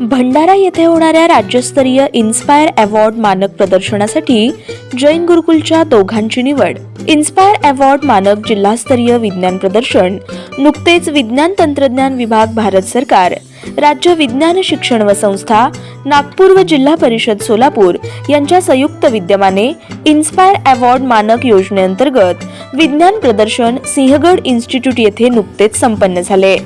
भंडारा येथे होणाऱ्या राज्यस्तरीय इन्स्पायर अवॉर्ड मानक प्रदर्शनासाठी जैन गुरुकुलच्या दोघांची निवड. इन्स्पायर अवॉर्ड मानक जिल्हास्तरीय विज्ञान प्रदर्शन नुकतेच विज्ञान तंत्रज्ञान विभाग भारत सरकार राज्य विज्ञान शिक्षण व संस्था नागपूर व जिल्हा परिषद सोलापूर यांच्या संयुक्त विद्यमाने इन्स्पायर अवॉर्ड मानक योजनेअंतर्गत विज्ञान प्रदर्शन सिंहगड इन्स्टिट्यूट येथे नुकतेच संपन्न झाले.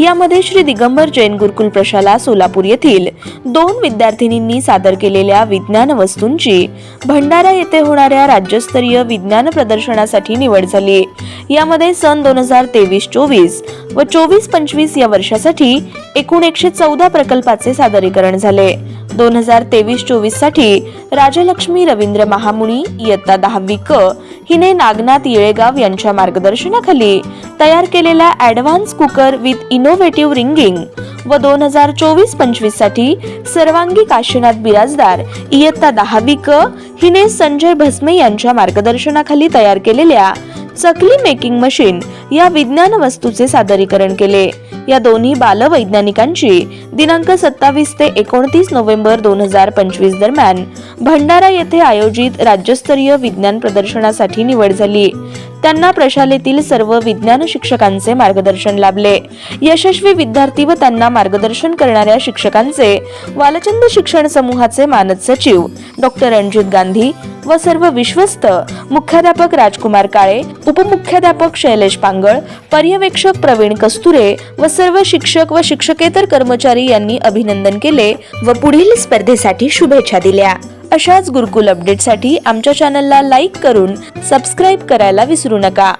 यामध्ये श्री दिगंबर जैन गुरुकुल प्रशाला सोलापूर येथील दोन विद्यार्थिनींनी सादर केलेल्या विज्ञान वस्तूंची भंडारा येथे होणाऱ्या राज्यस्तरीय विज्ञान प्रदर्शन प्रदर्शनासाठी निवड झाली. यामध्ये सन दोन हजार तेवीस चोवीस व चोवीस पंचवीस या वर्षासाठी एकूण एकशे चौदा प्रकल्पाचे सादरीकरण झाले. दोन हजार तेवीस चोवीससाठी राजलक्ष्मी रवींद्र महामुनी इयत्ता दहावी क हिने नागनाथ येळेगाव यांच्या मार्गदर्शनाखाली तयार केलेला advance cooker with innovative ringing व दोन हजार चोवीस पंचवीससाठी सर्वांगी काशीनाथ बिराजदार इयत्ता दहावी क हिने संजय भस्मे यांच्या मार्गदर्शनाखाली तयार केलेल्या चकली मेकिंग मशीन या विज्ञान वस्तूचे सादरीकरण केले. या दोन्ही बालवैज्ञानिकांची दिनांक सत्तावीस ते एकोणतीस नोव्हेंबर दोन हजार पंचवीस दरम्यान भंडारा येथे आयोजित राज्यस्तरीय विज्ञान प्रदर्शनासाठी निवड झाली. त्यांना प्रशालेतील सर्व विज्ञान शिक्षकांचे मार्गदर्शन लाभले. यशस्वी विद्यार्थी व त्यांना मार्गदर्शन करणाऱ्या शिक्षकांचे वालचंद शिक्षण समूहाचे मानद सचिव डॉक्टर रणजित गांधी व सर्व विश्वस्त मुख्याध्यापक राजकुमार काळे उपमुख्याध्यापक शैलेश पांगळ पर्यवेक्षक प्रवीण कस्तुरे व सर्व शिक्षक व शिक्षकेतर कर्मचारी यांनी अभिनंदन केले व पुढील स्पर्धेसाठी शुभेच्छा दिल्या. अशाच गुरुकुल अपडेटसाठी आमच्या चॅनलला लाईक करून सबस्क्राईब करायला विसरू नका.